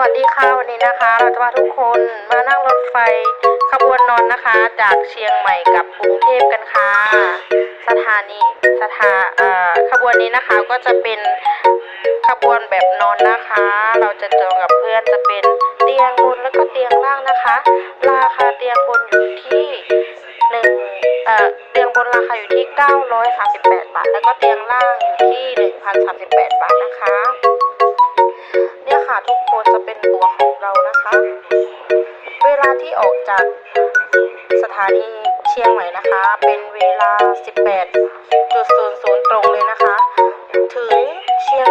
วัสดีค่ะวันนี้นะคะ เราจะพาทุกคนมานั่งรถไฟขบวนนอนนะคะ จากเชียงใหม่กับกรุงเทพกันค่ะ สถานีสถาเอ่อขบวนนี้นะคะก็จะเป็นขบวนแบบนอนนะคะ เราจะจองกับเพื่อนจะเป็นเตียงบนแล้วก็เตียงล่างนะคะ ราคาเตียงบนอยู่ที่หนึ่งเอ่อเตียงบนราคาอยู่ที่ 938 บาท แล้วก็เตียงล่างอยู่ที่ 1,038 บาทนะคะ ค่ะทุกคนจะเป็นตัวของเรานะคะ เวลาที่ออกจากสถานีเชียงใหม่นะคะ เป็นเวลา 18.00 ตรงเลยนะคะ ถึงเชียง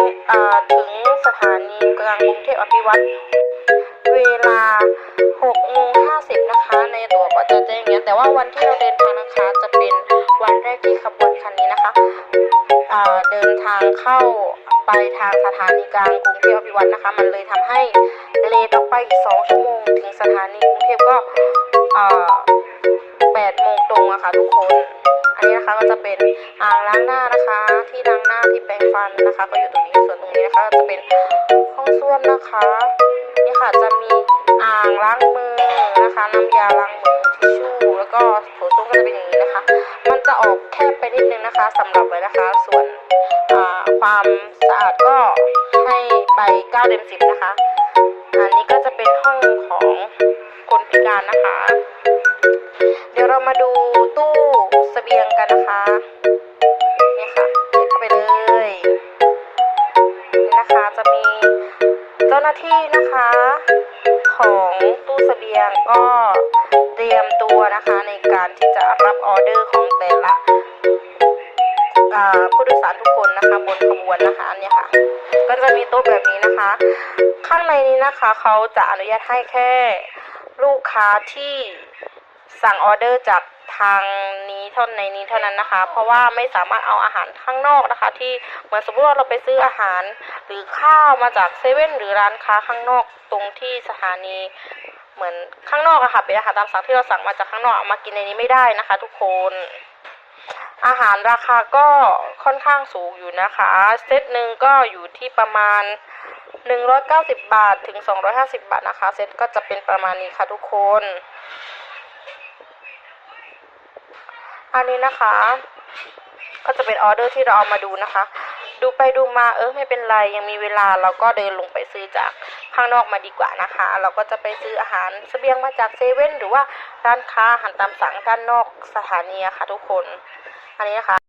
ถึงสถานีกลางกรุงเทพอภิวัตรเวลา6โมง50 นะคะ ในตัวก็จะแจ้งอย่างนี้ยแต่ว่าวันที่เราเดินทางนะคะจะเป็นวันแรกที่ขบวนคันนี้นะคะ อ่อเดินทางเข้าไปทางสถานีกลางกรุงเทพอภิวัตนะคะ มันเลยทำให้เลทออกไปอีกสองชั่วโมง ถึงสถานีกรุงเทพก็เอ่อแปดโมงตรงอะค่ะทุกคน อันนี้นะคะก็จะเป็นอ่างล้างหน้านะคะ ที่ล้างหน้าที่แปรงฟันนะคะ ก็อยู่ตรงนี้ส่วนตรงนี้นะคะก็จะเป็นห้องส้วมนะคะ นี่ค่ะจะมีอ่างล้างมือนะคะ น้ำยาล้างมือทิชชู่แล้วก็โถส้วมก็จะเป็นอย่างนี้นะคะ มันจะออก นิดนึงนะคะสำหรับไว้นะคะ ส่วนความสะอาดก็ให้ไป9เต็ม10นะคะ อันนี้ก็จะเป็นห้องของคนพิการนะคะ เดี๋ยวเรามาดูตู้เสบียงกันนะคะนี่ค่ะเดินเข้าไปเลยนี่นะคะจะมีเจ้าหน้าที่นะคะ ของตู้เสบียงก็เตรียมตัวนะคะในการที่จะรับออเดอร์ ผู้โดยสารทุกคนนะคะบนขบวนนะคะอันเนี่ยค่ะ ก็จะมีโต๊ะแบบนี้นะคะ ข้างในนี้นะคะเขาจะอนุญาตให้แค่ลูกค้าที่สั่งออเดอร์จากทางนี้เท่าในนี้เท่านั้นนะคะ เพราะว่าไม่สามารถเอาอาหารข้างนอกนะคะ ที่เหมือนสมมติว่าเราไปซื้ออาหารหรือข้าวมาจากเซเว่นหรือร้านค้าข้างนอกตรงที่สถานีเหมือนข้างนอกอะค่ะเป็นอาหารตามสั่งที่เราสั่งมาจากข้างนอกเอามากินในนี้ไม่ได้นะคะ ทุกคน อาหารราคาก็ค่อนข้างสูงอยู่นะคะ เซตหนึ่งก็อยู่ที่ประมาณ 190 บาทถึง 250 บาทนะคะ เซตก็จะเป็นประมาณนี้ค่ะทุกคน อันนี้นะคะ ก็จะเป็นออเดอร์ที่เราเอามาดูนะคะ ดูไปดูมาเออไม่เป็นไรยังมีเวลาเราก็เดินลงไปซื้อจากข้างนอกมาดีกว่านะคะ เราก็จะไปซื้ออาหารเสบียงมาจากเซเว่นหรือว่าร้านค้าอาหารตามสั่งด้านนอกสถานีค่ะทุกคน อันนี้นะคะ